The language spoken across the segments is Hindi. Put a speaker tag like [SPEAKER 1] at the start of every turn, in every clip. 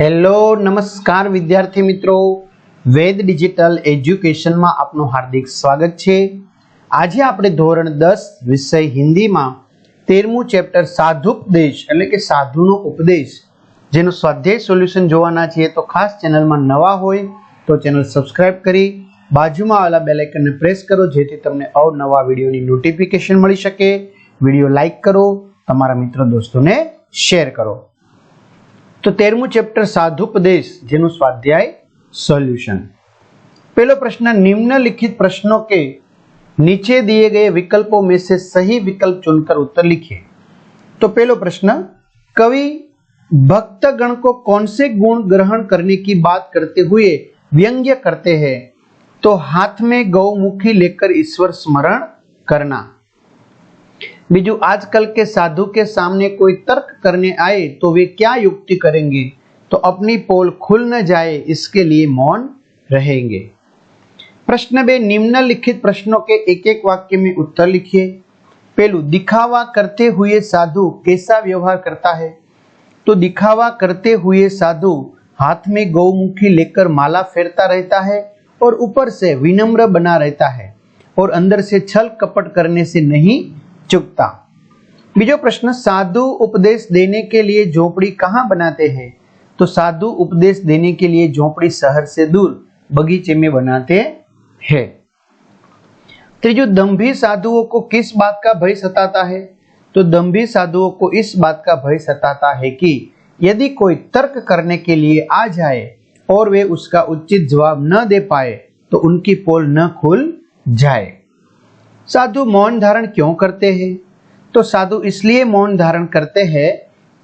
[SPEAKER 1] હેલો, નમસ્કાર વિદ્યાર્થી મિત્રો. વેદ ડિજિટલ એજ્યુકેશનમાં આપનું હાર્દિક સ્વાગત છે. આજે આપણે ધોરણ દસ, વિષય હિન્દીમાં તેરમું ચેપ્ટર સાધુપદેશ, એટલે કે સાધુનો ઉપદેશ, જેનું સ્વાધ્યાય સોલ્યુશન જોવાના છીએ તો ખાસ ચેનલમાં નવા હોય તો ચેનલ સબસ્ક્રાઇબ કરી, બાજુમાં આવેલા બેલાઇકનને પ્રેસ કરો, જેથી તમને અવનવા વિડીયોની નોટિફિકેશન મળી શકે. વીડિયો લાઇક કરો, તમારા મિત્રો દોસ્તોને શેર કરો. તો તેરમું ચેપ્ટર સાધુપદેશ જેનું સ્વાધ્યાય સોલ્યુશન पहला प्रश्न निम्नलिखित प्रश्नों के नीचे दिए गए विकल्पों में से सही विकल्प चुनकर उत्तर लिखिए तो पहला प्रश्न कवि भक्तगण को कौन से गुण ग्रहण करने की बात करते हुए व्यंग्य करते हैं तो हाथ में गौमुखी लेकर ईश्वर स्मरण करना बीजू, आजकल के साधु के सामने कोई तर्क करने आए तो वे क्या युक्ति करेंगे? तो अपनी पोल खुल न जाए, इसके लिए मौन रहेंगे। प्रश्न बे, निम्नलिखित प्रश्नों के एक एक वाक्य में उत्तर लिखिए। पहलू दिखावा करते हुए साधु कैसा व्यवहार करता है? तो दिखावा करते हुए साधु हाथ में गौमुखी लेकर माला फेरता रहता है और ऊपर से विनम्र बना रहता है और अंदर से छल कपट करने से नहीं चुकता बीजो प्रश्न, साधु उपदेश देने के लिए झोपड़ी कहाँ बनाते हैं? तो साधु उपदेश देने के लिए झोपड़ी शहर से दूर, बगीचे में बनाते हैं। त्रिजु दम्भी साधुओं को किस बात का भय सताता है? तो दम्भी साधुओं को इस बात का भय सताता है कि यदि कोई तर्क करने के लिए आ जाए और वे उसका उचित जवाब न दे पाए तो उनकी पोल न खुल जाए। साधु मौन धारण क्यों करते हैं तो साधु इसलिए मौन धारण करते हैं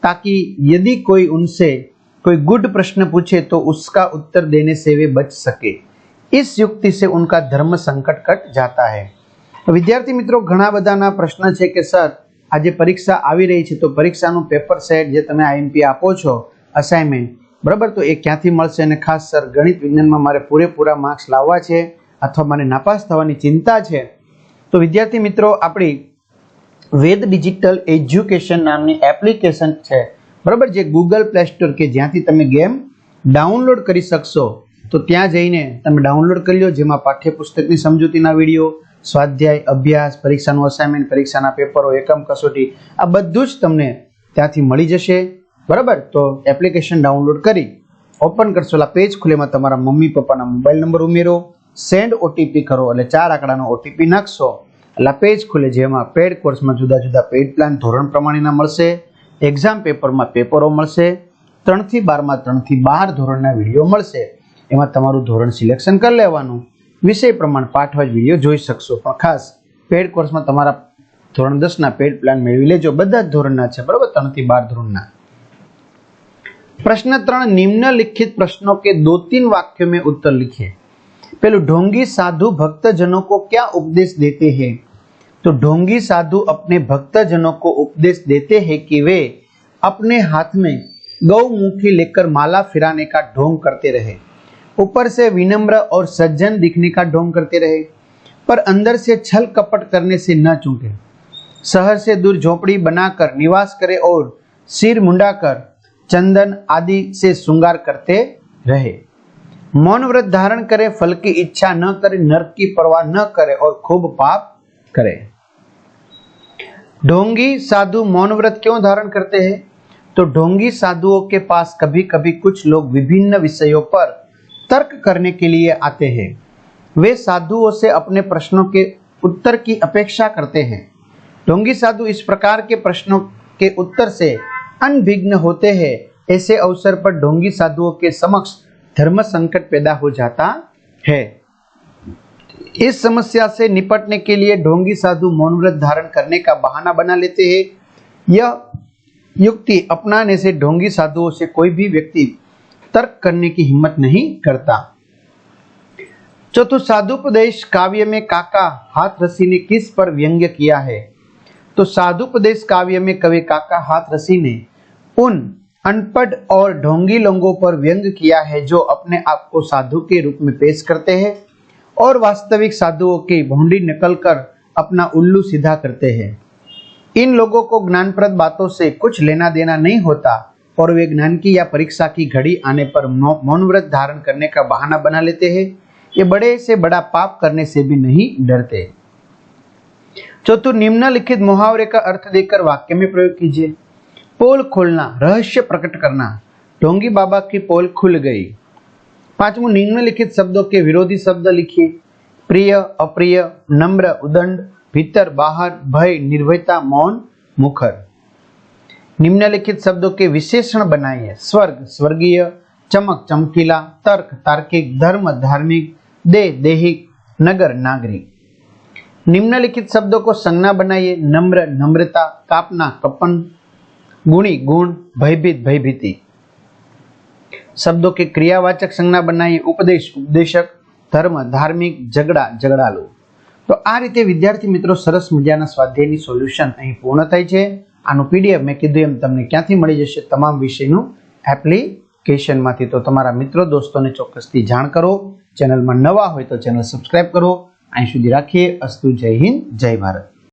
[SPEAKER 1] ताकि यदि कोई उनसे कोई गुड प्रश्न पूछे तो उसका उत्तर देने से वे बच सके इस युक्ति से उनका धर्म संकट कट जाता है વિદ્યાર્થી મિત્રો ઘણા બધાના પ્રશ્ન છે કે સર આજે પરીક્ષા આવી રહી છે તો પરીક્ષાનું પેપર સેટ જે તમે આઈએમપી આપો છો અસાઇનમેન્ટ બરાબર તો એ ક્યાંથી મળશે અને ખાસ સર ગણિત વિજ્ઞાનમાં મારે પૂરેપૂરા માર્ક્સ લાવવા છે અથવા મારે નાપાસ થવાની ચિંતા છે તો વિદ્યાર્થી મિત્રો, આપણી વેદ ડિજિટલ એજ્યુકેશન નામની એપ્લિકેશન છે. બરાબર જે ગૂગલ પ્લે સ્ટોર કે જ્યાંથી તમે ગેમ ડાઉનલોડ કરી શકશો, તો ત્યાં જઈને તમે ડાઉનલોડ કરી લો, જેમાં પાઠ્યપુસ્તકની સમજૂતીના વીડિયો, સ્વાધ્યાય, અભ્યાસ, પરીક્ષાનું અસાઇનમેન્ટ પરીક્ષાના પેપરો એકમ કસોટી, આ બધું જ તમને ત્યાંથી મળી જશે. બરાબર? તો એપ્લિકેશન ડાઉનલોડ કરી ઓપન કરશો પેજ ખુલેમાં તમારા મમ્મી પપ્પાના મોબાઈલ નંબર ઉમેરો સેન્ડ ઓટીપી કરો એટલે ચાર આંકડાનો ઓટીપી નાખશો. એટલે પેજ ખુલે જેમાં પેડ કોર્સમાં જુદા જુદા પેડ પ્લાન ધોરણ પ્રમાણેના મળશે એક્ઝામ પેપરમાં પેપરો મળશે, ત્રણથી બારમાં ત્રણથી બાર ધોરણના વીડિયો મળશે. એમાં તમારું ધોરણ સિલેક્શન કરી લેવાનું. વિષય પ્રમાણ પાઠવાજ વીડિયો જોઈ શકશો. પણ ખાસ પેડ કોર્સમાં તમારા ધોરણ દસના પેડ પ્લાન મેળવી લેજો. બધા જ ધોરણના છે, બરાબર? ત્રણથી બાર ધોરણના. પ્રશ્ન ત્રણ, નિમ્નલિખિત પ્રશ્નો કે દો તીન વાક્યો મેં ઉત્તર લીખીએ पहले ढोंगी साधु भक्तजनों को क्या उपदेश देते हैं? तो ढोंगी साधु अपने भक्तजनों को उपदेश देते हैं कि वे अपने हाथ में गौमुखी लेकर माला फिराने का ढोंग करते रहे। ऊपर से विनम्र और सज्जन दिखने का ढोंग करते रहे, पर अंदर से छल कपट करने से न चूके शहर से दूर झोपड़ी बनाकर निवास करे और सिर मुंडाकर चंदन आदि से श्रृंगार करते रहे। मौन व्रत धारण करे, फल की इच्छा न करे नर्क की परवाह न करे और खूब पाप करे। ढोंगी साधु मौन व्रत क्यों धारण करते हैं? तो ढोंगी साधुओं के पास कभी कभी कुछ लोग विभिन्न विषयों पर तर्क करने के लिए आते हैं। वे साधुओं से अपने प्रश्नों के उत्तर की अपेक्षा करते हैं। ढोंगी साधु इस प्रकार के प्रश्नों के उत्तर से अनभिघ्न होते हैं। ऐसे अवसर पर ढोंगी साधुओं के समक्ष धर्म संकट पैदा हो जाता है। इस समस्या से निपटने के लिए ढोंगी साधु मौन व्रत धारण करने का बहाना बना लेते हैं। यह युक्ति अपनाने से ढोंगी साधुओं से कोई भी व्यक्ति तर्क करने की हिम्मत नहीं करता। चतुर्थ साधुपदेश काव्य में काका हाथ रसी ने किस पर व्यंग्य किया है? तो साधुपदेश काव्य में कवि काका हाथ रसी ने उन अनपढ़ और ढोंगी लोगों पर व्यंग किया है जो अपने आप को साधु के रूप में पेश करते हैं और वास्तविक साधुओं की भोंडी निकल कर अपना उल्लू सीधा करते हैं। इन लोगों को ज्ञानप्रद बातों से कुछ लेना देना नहीं होता और वे ज्ञान की या परीक्षा की घड़ी आने पर मौन व्रत धारण करने का बहाना बना लेते हैं। ये बड़े से बड़ा पाप करने से भी नहीं डरते। चौथु निम्नलिखित मुहावरे का अर्थ देकर वाक्य में प्रयोग कीजिए। पोल खोलना, रहस्य प्रकट करना। ढोंगी बाबा की पोल खुल गई। पांचवं निम्नलिखित शब्दों के विरोधी शब्द लिखिए। प्रिय, अप्रिय, नम्र, उदंड, भीतर, बाहर, भय, निर्भयता, मौन, मुखर। निम्नलिखित शब्दों के विशेषण बनाइए। स्वर्ग, स्वर्गीय, चमक, चमकीला, तर्क, तार्किक, धर्म, धार्मिक, देह, देहिक, नगर, नागरिक। निम्नलिखित शब्दों को संज्ञा बनाइए। नम्र, नम्रता कापना कपन ગુણી, ગુણ, ભયભીત, ભયભીતિ. શબ્દો કે ક્રિયાવાચક સંજ્ઞા બનાવી ઉપદેશ, ઉપદેશક, ધર્મ, ધાર્મિક, ઝઘડા, ઝઘડાલુ. તો આ રીતે વિદ્યાર્થી મિત્રો સરસ મજાના સ્વાધ્યાયની સોલ્યુશન અહીં પૂર્ણ થાય છે. આનું પીડીએફ મેં કીધું એમ તમને ક્યાંથી મળી જશે તમામ વિષયનું એપ્લિકેશનમાંથી. તો તમારા મિત્રો, દોસ્તોને ચોક્કસથી જાણ કરો. ચેનલમાં નવા હોય તો ચેનલ સબસ્ક્રાઈબ કરો. અહીં સુધી રાખીએ. અસ્તુ જય હિન્દ, જય ભારત.